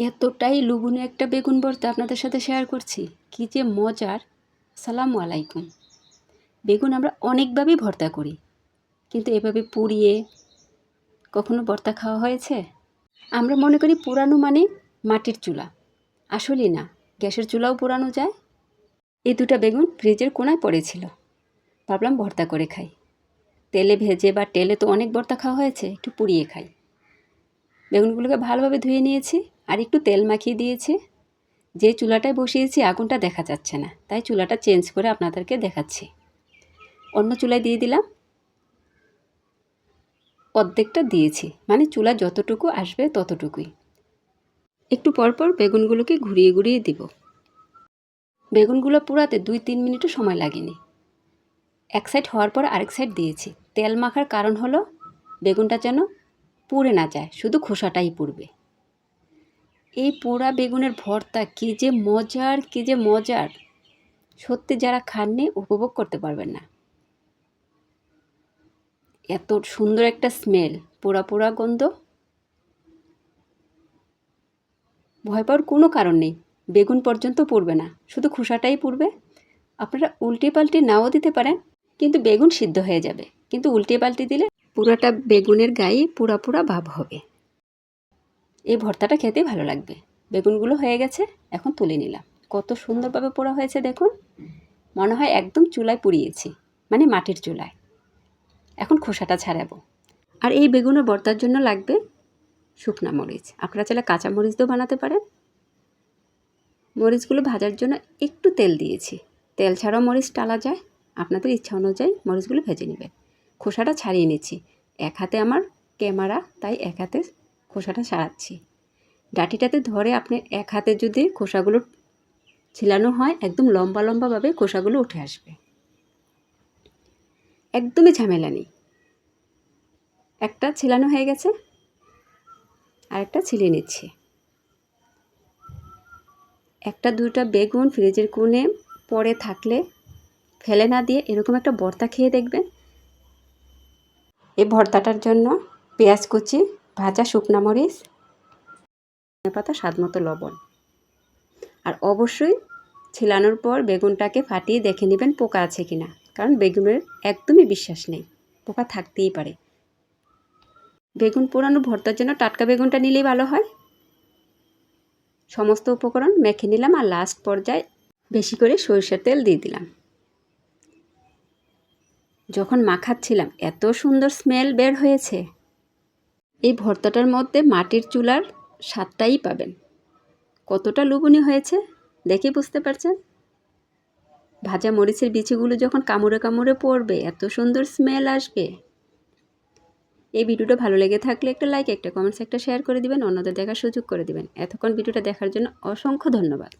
এতটাই লুবুনি একটা বেগুন ভর্তা আপনাদের সাথে শেয়ার করছি। কি যে মজার। সালামু আলাইকুম। বেগুন আমরা অনেকভাবেই ভর্তা করি। কিন্তু এভাবে পুড়িয়ে কখনো ভর্তা খাওয়া হয়েছে? আমরা মনে করি পুরানো মানে মাটির চুলা। আসলে না, গ্যাসের চুলাও পোড়ানো যায়। এই দুটো বেগুন ফ্রিজের কোনায় পড়েছিল। ভাবলাম ভর্তা করে খাই। তেলে ভেজে বা তেলে তো অনেক ভর্তা খাওয়া হয়েছে, একটু পুড়িয়ে খাই। বেগুনগুলোকে ভালোভাবে ধুয়ে নিয়েছি আর একটু তেল মাখিয়ে দিয়েছি। যে চুলাটায় বসিয়েছি আগুনটা দেখা যাচ্ছে না, তাই চুলাটা চেঞ্জ করে আপনাদেরকে দেখাচ্ছি। অন্য চুলায় দিয়ে দিলাম। অর্ধেকটা দিয়েছি মানে চুলা যতটুকু আসবে ততটুকুই। একটু পরপর বেগুনগুলোকে ঘুরিয়ে ঘুরিয়ে দিব। বেগুনগুলো পুরাতে দুই তিন মিনিটও সময় লাগেনি। এক সাইড হওয়ার পর আরেক সাইড দিয়েছি। তেল মাখার কারণ হলো, বেগুনটা যেন পুড়ে না যায়, শুধু খোসাটাই পুড়বে। এই পোড়া বেগুনের ভর্তা কী যে মজার, কী যে মজার। সত্যি যারা খাননি, উপভোগ করতে পারবেন না। এত সুন্দর একটা স্মেল পোড়া পোড়া গন্ধ। ভয় পাওয়ার কোনো কারণ নেই, বেগুন পর্যন্ত পড়বে না, শুধু খোসাটাই পুড়বে। আপনারা উল্টে পাল্টে নাও দিতে পারেন, কিন্তু বেগুন সিদ্ধ হয়ে যাবে, কিন্তু উল্টে পাল্টে দিলে পুরাটা বেগুনের গায়ে পুরা পুরা ভাব হবে। এই ভর্তাটা খেতে ভালো লাগবে। বেগুনগুলো হয়ে গেছে এখন তুলে নিলাম। কত সুন্দরভাবে পোড়া হয়েছে দেখুন। মনে হয় একদম চুলায় পুড়িয়েছি মানে মাটির চুলায়। এখন খোসাটা ছাড়াবো। আর এই বেগুনের ভর্তার জন্য লাগবে শুকনা মরিচ। আপনারা চাইলে কাঁচা মরিচ দিয়েও বানাতে পারেন। মরিচগুলো ভাজার জন্য একটু তেল দিয়েছি। তেল ছাড়াও মরিচ টালা যায়। আপনাদের ইচ্ছা অনুযায়ী মরিচগুলো ভেজে নেবেন। খোসাটা ছাড়িয়ে নিচ্ছি। এক হাতে আমার ক্যামেরা, তাই এক হাতে খোসাটা ছাড়াচ্ছি ডাটিটাতে ধরে আপনি এক হাতে যদি খোসাগুলো ছিলানো হয়, একদম লম্বা লম্বাভাবে খোসাগুলো উঠে আসবে। একদমই ঝামেলা নেই। একটা ছিলানো হয়ে গেছে, আরেকটা ছিলিয়ে নিচ্ছি। একটা দুটা বেগুন ফ্রিজের কোণে পরে থাকলে, ফেলে না দিয়ে এরকম একটা বর্তা খেয়ে দেখবেন ভর্তাটার জন্য পেঁয়াজ কুচি, ভাজা শুকনা মরিচ পাতা, স্বাদ মতো লবণ। আর অবশ্যই ছিলানোর পর বেগুনটাকে ফাটিয়ে দেখে নেবেন পোকা আছে কি না কারণ বেগুনের একদমই বিশ্বাস নেই, পোকা থাকতেই পারে। বেগুন পোড়ানো ভর্তার জন্য টাটকা বেগুনটা নিলেই ভালো হয়। সমস্ত উপকরণ মেখে নিলাম আর লাস্ট পর্যায়ে বেশি করে সরিষার তেল দিয়ে দিলাম। যখন মাখাচ্ছিলাম এত সুন্দর স্মেল বের হয়েছে। এই ভর্তাটার মধ্যে মাটির চুলার স্বাদটাই পাবেন। কতটা লুবনি হয়েছে দেখে বুঝতে পারছেন? ভাজা মরিচের বিচিগুলো যখন কামড়ে কামড়ে পড়বে, এত সুন্দর স্মেল আসবে। এই ভিডিওটা ভালো লেগে থাকলে একটা লাইক একটা কমেন্টস একটা শেয়ার করে দিবেন, অন্যদের দেখার সুযোগ করে দিবেন। এতক্ষণ ভিডিওটা দেখার জন্য অসংখ্য ধন্যবাদ।